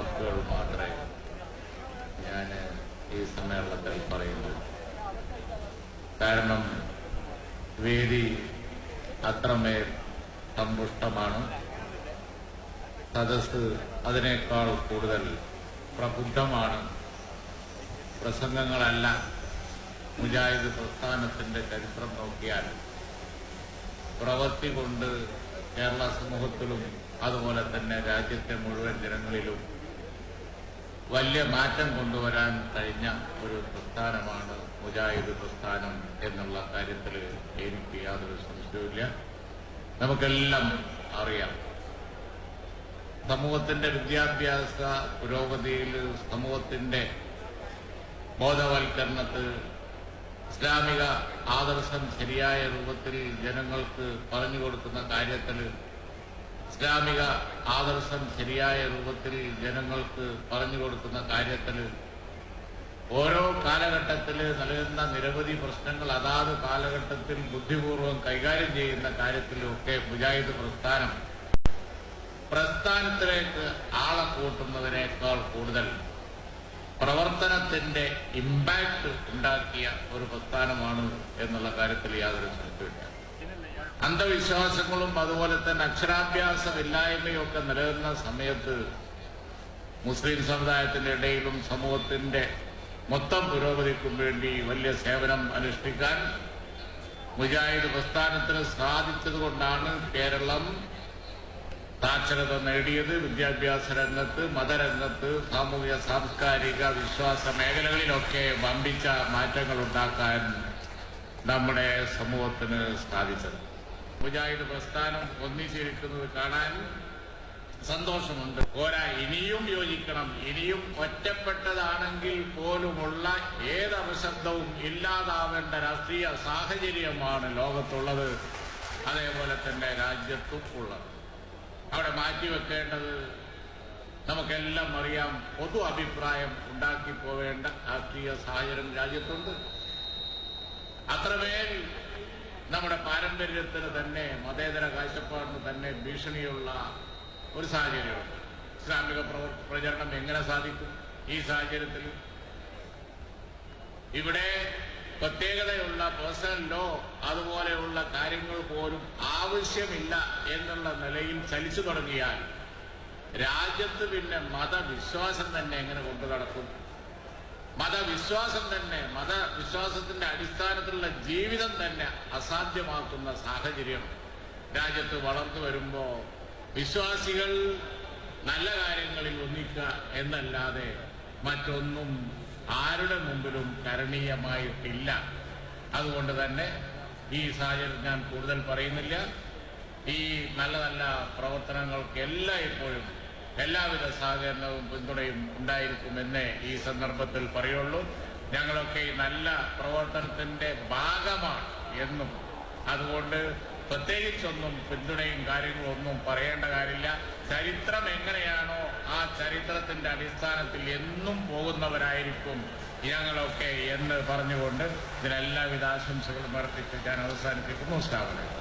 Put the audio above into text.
വാക്കുകൾ മാത്രമേ ഞാൻ ഈ സമ്മേളനത്തിൽ പറയുന്നു. കാരണം വേദി അത്രമേൽ സമ്പുഷ്ടമാണ്. സദസ് അതിനേക്കാൾ കൂടുതൽ പ്രബുദ്ധമാണ്. പ്രസംഗങ്ങളല്ല മുജാഹിദ് പ്രസ്ഥാനത്തിന്റെ ചരിത്രം നോക്കിയാൽ. പ്രവൃത്തി കൊണ്ട് കേരള സമൂഹത്തിലും അതുപോലെ തന്നെ രാജ്യത്തെ മുഴുവൻ ജനങ്ങളിലും വലിയ മാറ്റം കൊണ്ടുവരാൻ കഴിഞ്ഞ ഒരു പ്രസ്ഥാനമാണ് മുജാഹിദ് പ്രസ്ഥാനം എന്നുള്ള കാര്യത്തിൽ എനിക്ക് യാതൊരു സംശയവുമില്ല. നമുക്കെല്ലാം അറിയാം. സമൂഹത്തിന്റെ വിദ്യാഭ്യാസ പുരോഗതിയിൽ സമൂഹത്തിന്റെ ബോധവൽക്കരണത്തിൽ ഇസ്ലാമിക ആദർശം ശരിയായ രൂപത്തിൽ ജനങ്ങൾക്ക് പറഞ്ഞു കൊടുക്കുന്ന കാര്യത്തിൽ ഇസ്ലാമിക ആദർശം ശരിയായ രൂപത്തിൽ ജനങ്ങൾക്ക് പറഞ്ഞു കൊടുക്കുന്ന കാര്യത്തിൽ ഓരോ കാലഘട്ടത്തിൽ നൽകുന്ന നിരവധി പ്രശ്നങ്ങൾ അതാത് കാലഘട്ടത്തിൽ ബുദ്ധിപൂർവം കൈകാര്യം ചെയ്യുന്ന കാര്യത്തിലൊക്കെ മുജാഹിദ് പ്രസ്ഥാനം പ്രസ്ഥാനത്തിലേക്ക് ആളെ കൂട്ടുന്നതിനേക്കാൾ കൂടുതൽ പ്രവർത്തനത്തിന്റെ ഇമ്പാക്ട് ഉണ്ടാക്കിയ ഒരു പ്രസ്ഥാനമാണ് എന്നുള്ള കാര്യത്തിൽ യാതൊരു സംശയമില്ല അന്ധവിശ്വാസങ്ങളും അതുപോലെ തന്നെ അക്ഷരാഭ്യാസമില്ലായ്മയും ഒക്കെ നിലനിന്ന സമയത്ത് മുസ്ലിം സമുദായത്തിന്റെ ഇടയിലും സമൂഹത്തിന്റെ മൊത്തം പുരോഗതിക്കും വേണ്ടി വലിയ സേവനം അനുഷ്ഠിക്കാൻ മുജാഹിദ് പ്രസ്ഥാനത്തിന് സാധിച്ചതുകൊണ്ടാണ് കേരളം സാക്ഷരത നേടിയത് വിദ്യാഭ്യാസ രംഗത്ത് മതരംഗത്ത് സാമൂഹിക സാംസ്കാരിക വിശ്വാസ മേഖലകളിലൊക്കെ വമ്പിച്ച മാറ്റങ്ങൾ ഉണ്ടാക്കാൻ നമ്മുടെ സമൂഹത്തിന് സാധിച്ചത്. മുജാഹിദ് പ്രസ്ഥാനം ഒന്നിച്ചിരിക്കുന്നത് കാണാൻ സന്തോഷമുണ്ട്. പോരാ ഇനിയും യോജിക്കണം. ഇനിയും ഒറ്റപ്പെട്ടതാണെങ്കിൽ പോലുമുള്ള ഏത് അപശബ്ദവും ഇല്ലാതാവേണ്ട രാഷ്ട്രീയ സാഹചര്യമാണ് ലോകത്തുള്ളത്. അതേപോലെ തന്നെ രാജ്യത്തും ഉള്ളത്. അവിടെ മാറ്റിവെക്കേണ്ടത് നമുക്കെല്ലാം അറിയാം. പൊതു അഭിപ്രായം ഉണ്ടാക്കി പോവേണ്ട രാഷ്ട്രീയ സാഹചര്യം രാജ്യത്തുണ്ട്. അത്രമേൽ നമ്മുടെ പാരമ്പര്യത്തിന് തന്നെ മതേതര കാഴ്ചപ്പാടിന് തന്നെ ഭീഷണിയുള്ള ഒരു സാഹചര്യമുണ്ട്. ഇസ്ലാമിക പ്രചരണം എങ്ങനെ സാധിക്കും? ഈ സാഹചര്യത്തിൽ ഇവിടെ പ്രത്യേകതയുള്ള പേഴ്സണൽ ലോ അതുപോലെയുള്ള കാര്യങ്ങൾ പോലും ആവശ്യമില്ല എന്നുള്ള നിലയിൽ ചലിച്ചു തുടങ്ങിയാൽ രാജ്യത്ത് പിന്നെ മതവിശ്വാസം തന്നെ എങ്ങനെ കൊണ്ടു നടക്കും? മതവിശ്വാസം തന്നെ മതവിശ്വാസത്തിന്റെ അടിസ്ഥാനത്തിലുള്ള ജീവിതം തന്നെ അസാധ്യമാക്കുന്ന സാഹചര്യം. രാജ്യത്ത് വളർന്നു വരുമ്പോൾ വിശ്വാസികൾ നല്ല കാര്യങ്ങളിൽ ഒന്നിക്കുക എന്നല്ലാതെ മറ്റൊന്നും ആരുടെ മുമ്പിലും കരണീയമായിട്ടില്ല. അതുകൊണ്ട് തന്നെ ഈ സാഹചര്യം ഞാൻ കൂടുതൽ പറയുന്നില്ല. ഈ നല്ല നല്ല പ്രവർത്തനങ്ങൾക്ക് എല്ലായ്പ്പോഴും എല്ലാവിധ സഹകരണവും പിന്തുണയും ഉണ്ടായിരിക്കുമെന്നേ ഈ സന്ദർഭത്തിൽ പറയുള്ളൂ. ഞങ്ങളൊക്കെ ഈ നല്ല പ്രവർത്തനത്തിന്റെ ഭാഗമാണ് എന്നും അതുകൊണ്ട് പ്രത്യേകിച്ചൊന്നും പിന്തുണയും കാര്യങ്ങളും ഒന്നും പറയേണ്ട കാര്യമില്ല. ചരിത്രം എങ്ങനെയാണോ ആ ചരിത്രത്തിന്റെ അടിസ്ഥാനത്തിൽ എന്നും പോകുന്നവരായിരിക്കും ഞങ്ങളൊക്കെ എന്ന് പറഞ്ഞുകൊണ്ട് ഇതിനെല്ലാവിധ ആശംസകളും അർപ്പിച്ച് ഞാൻ അവസാനിപ്പിക്കുന്നു. സ്ഥാപനം